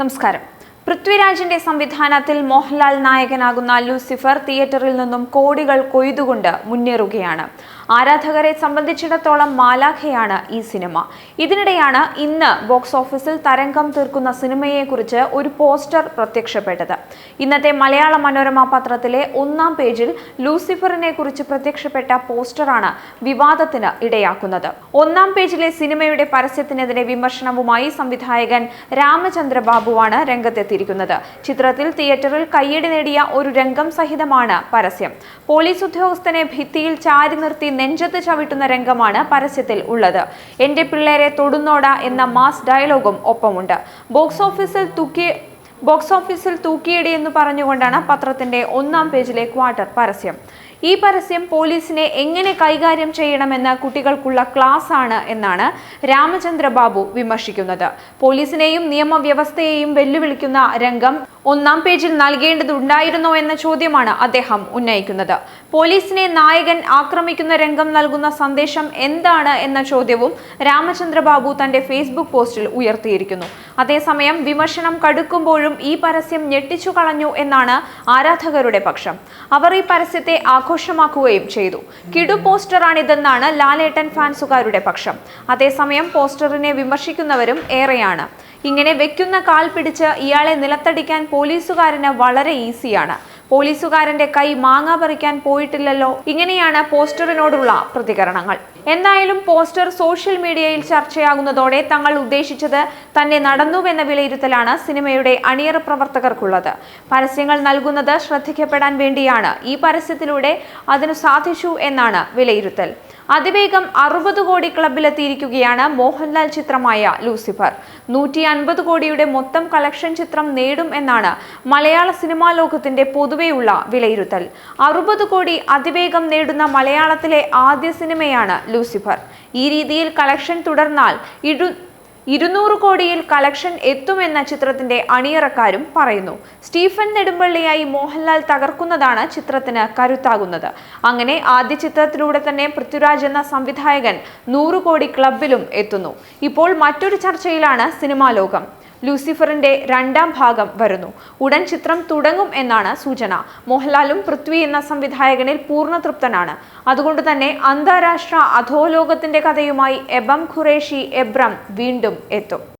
നമസ്കാരം. പൃഥ്വിരാജിന്റെ സംവിധാനത്തിൽ മോഹൻലാൽ നായകനാകുന്ന ലൂസിഫർ തിയേറ്ററിൽ നിന്നും കോടികൾ കൊയ്തുകൊണ്ട് മുന്നേറുകയാണ്. ആരാധകരെ സംബന്ധിച്ചിടത്തോളം മാലാഖയാണ് ഈ സിനിമ. ഇതിനിടെയാണ് ഇന്ന് ബോക്സ് ഓഫീസിൽ തരംഗം തീർക്കുന്ന സിനിമയെക്കുറിച്ച് ഒരു പോസ്റ്റർ പ്രത്യക്ഷപ്പെട്ടത്. ഇന്നത്തെ മലയാള മനോരമ പത്രത്തിലെ ഒന്നാം പേജിൽ ലൂസിഫറിനെ കുറിച്ച് പ്രത്യക്ഷപ്പെട്ട പോസ്റ്ററാണ് വിവാദത്തിന് ഇടയാക്കുന്നത്. ഒന്നാം പേജിലെ സിനിമയുടെ പരസ്യത്തിനെതിരെ വിമർശനവുമായി സംവിധായകൻ രാമചന്ദ്ര ബാബുവാണ് രംഗത്തെത്തിയിരിക്കുന്നത് ചിത്രത്തിൽ തിയേറ്ററിൽ കയ്യടി നേടിയ ഒരു രംഗം സഹിതമാണ് പരസ്യം. പോലീസ് ഉദ്യോഗസ്ഥനെ ഭിത്തിയിൽ ചാരി നിർത്തി നെഞ്ചത്ത് ചവിട്ടുന്ന രംഗമാണ് പരസ്യത്തിൽ ഉള്ളത്. എന്റെ പിള്ളേരെ തൊടുന്നോട എന്ന മാസ് ഡയലോഗും ഒപ്പമുണ്ട്. ബോക്സ് ഓഫീസിൽ തുക്കി ബോക്സ് ഓഫീസിൽ തൂക്കിയിടി എന്ന് പറഞ്ഞുകൊണ്ടാണ് പത്രത്തിന്റെ ഒന്നാം പേജിലെ ക്വാർട്ടർ പരസ്യം. ഈ പരസ്യം പോലീസിനെ എങ്ങനെ കൈകാര്യം ചെയ്യണമെന്ന് കുട്ടികൾക്കുള്ള ക്ലാസ് ആണ് എന്നാണ് രാമചന്ദ്ര ബാബു വിമർശിക്കുന്നത്. പോലീസിനെയും നിയമവ്യവസ്ഥയെയും വെല്ലുവിളിക്കുന്ന രംഗം ഒന്നാം പേജിൽ നൽകേണ്ടതുണ്ടായിരുന്നോ എന്ന ചോദ്യമാണ് അദ്ദേഹം ഉന്നയിക്കുന്നത്. പോലീസിനെ നായകൻ ആക്രമിക്കുന്ന രംഗം നൽകുന്ന സന്ദേശം എന്താണ് എന്ന ചോദ്യവും രാമചന്ദ്ര ബാബു തന്റെ ഫേസ്ബുക്ക് പോസ്റ്റിൽ ഉയർത്തിയിരിക്കുന്നു. അതേസമയം വിമർശനം കടുക്കുമ്പോഴും ഈ പരസ്യം ഞെട്ടിച്ചു കളഞ്ഞു എന്നാണ് ആരാധകരുടെ പക്ഷം. അവർ ഈ പരസ്യത്തെ ആഘോഷമാക്കുകയും ചെയ്തു. കിടു പോസ്റ്ററാണിതെന്നാണ് ലാലേട്ടൻ ഫാൻസുകാരുടെ പക്ഷം. അതേസമയം പോസ്റ്ററിനെ വിമർശിക്കുന്നവരും ഏറെയാണ്. ഇങ്ങനെ വെക്കുന്ന കാൽ പിടിച്ച് ഇയാളെ നിലത്തടിക്കാൻ പോലീസുകാരന് വളരെ ഈസിയാണ്. പോലീസുകാരന്റെ കൈ മാങ്ങ പറിക്കാൻ പോയിട്ടില്ലല്ലോ. ഇങ്ങനെയാണ് പോസ്റ്ററിനോടുള്ള പ്രതികരണങ്ങൾ. എന്തായാലും പോസ്റ്റർ സോഷ്യൽ മീഡിയയിൽ ചർച്ചയാകുന്നതോടെ തങ്ങൾ ഉദ്ദേശിച്ചത് തന്നെ നടന്നുവെന്ന വിലയിരുത്തലാണ് സിനിമയുടെ അണിയറ പ്രവർത്തകർക്കുള്ളത്. പരസ്യങ്ങൾ നൽകുന്നത് ശ്രദ്ധിക്കപ്പെടാൻ വേണ്ടിയാണ്. ഈ പരസ്യത്തിലൂടെ അതിനു സാധിച്ചു എന്നാണ് വിലയിരുത്തൽ. അതിവേഗം അറുപത് കോടി ക്ലബിലെത്തിയിരിക്കുകയാണ് മോഹൻലാൽ ചിത്രമായ ലൂസിഫർ. നൂറ്റി അൻപത് കോടിയുടെ മൊത്തം കളക്ഷൻ ചിത്രം നേടും എന്നാണ് മലയാള സിനിമാ ലോകത്തിന്റെ പൊതുവെയുള്ള വിലയിരുത്തൽ. അറുപത് കോടി അതിവേഗം നേടുന്ന മലയാളത്തിലെ ആദ്യ സിനിമയാണ് ലൂസിഫർ. ഈ രീതിയിൽ കളക്ഷൻ തുടർന്നാൽ ഇടു ഇരുന്നൂറ് കോടിയിൽ കളക്ഷൻ എത്തുമെന്ന ചിത്രത്തിന്റെ അണിയറക്കാരും പറയുന്നു. സ്റ്റീഫൻ നെടുമ്പള്ളിയായി മോഹൻലാൽ തകർക്കുന്നതാണ് ചിത്രത്തിന് കരുത്താകുന്നത്. അങ്ങനെ ആദ്യ ചിത്രത്തിലൂടെ തന്നെ പൃഥ്വിരാജ് എന്ന സംവിധായകൻ നൂറ് കോടി ക്ലബിലും എത്തുന്നു. ഇപ്പോൾ മറ്റൊരു ചർച്ചയിലാണ് സിനിമാ ലോകം. ലൂസിഫറിന്റെ രണ്ടാം ഭാഗം വരുന്നു. ഉടൻ ചിത്രം തുടങ്ങും എന്നാണ് സൂചന. മോഹൻലാലും പൃഥ്വി എന്ന സംവിധായകനിൽ പൂർണ തൃപ്തനാണ്. അതുകൊണ്ട് തന്നെ അന്താരാഷ്ട്ര അധോലോകത്തിന്റെ കഥയുമായി എബം ഖുറേഷി എബ്രം വീണ്ടും എത്തും.